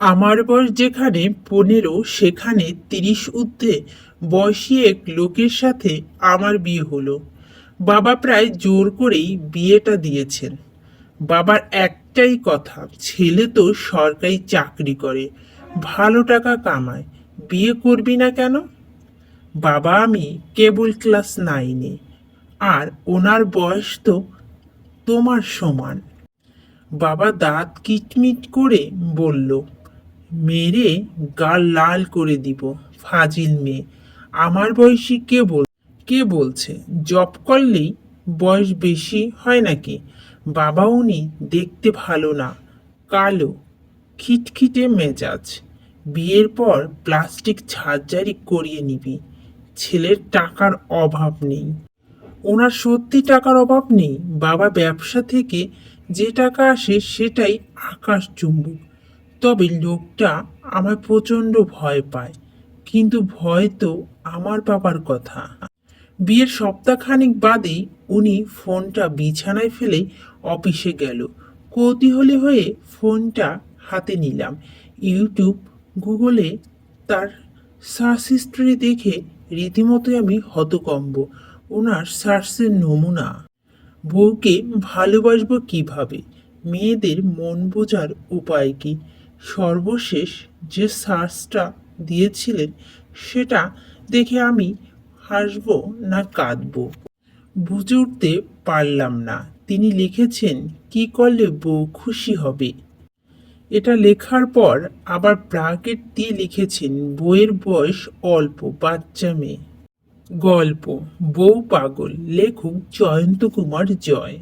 আমার বয়স যেখানে পনেরো, সেখানে তিরিশ ঊর্ধ্বে বয়সী এক লোকের সাথে আমার বিয়ে হলো। বাবা প্রায় জোর করেই বিয়েটা দিয়েছেন। বাবার একটাই কথা, ছেলে তো সরকারি চাকরি করে, ভালো টাকা কামায়, বিয়ে করবি না কেন? বাবা আমি কেবল ক্লাস নাইনে, আর ওনার বয়স তো তোমার সমান। বাবা দাঁত কিটমিট করে বলল মেরে গাল লাল করে দিব, ফাজিল মেয়ে। আমার বয়সী কে বল, কে বলছে? জব করলেই বয়স বেশি হয় নাকি? বাবা উনি দেখতে ভালো না, কালো, খিটখিটে মেজাজ। বিয়ের পর প্লাস্টিক সার্জারি করিয়ে নিবি, ছেলের টাকার অভাব নেই। ওনার সত্যি টাকার অভাব নেই? বাবা ব্যবসা থেকে যে টাকা আসে সেটাই আকাশ চুম্বক। তবে লোকটা আমার প্রচণ্ড ভয় পায়, কিন্তু ভয় তো আমার বাবার কথা। বিয়ের সপ্তাহখানিক বাদেই উনি ফোনটা বিছানায় ফেলে অফিসে গেল। কৌতূহলী হয়ে ফোনটা হাতে নিলাম। ইউটিউব, গুগলে তার সার্চ হিস্ট্রি দেখে রীতিমতো আমি হতকম্ব। ওনার সার্চের নমুনা। বউকে ভালোবাসবো কীভাবে? মেয়েদের মন বোঝার উপায় কি? সর্বশেষ যে সার্চটা দিয়েছিলেন, সেটা দেখে আমি হাসবো না কাঁদবো। বুঝে উঠতে পারলাম না, তিনি লিখেছেন, কি করলে বউ খুশি হবে? এটা লেখার পর আবার ব্রাকেট দিয়ে লিখেছেন বইয়ের বয়স অল্প, বাচ্চা মেয়ে। গল্প, বউ পাগল, লেখক জয়ন্ত কুমার জয়।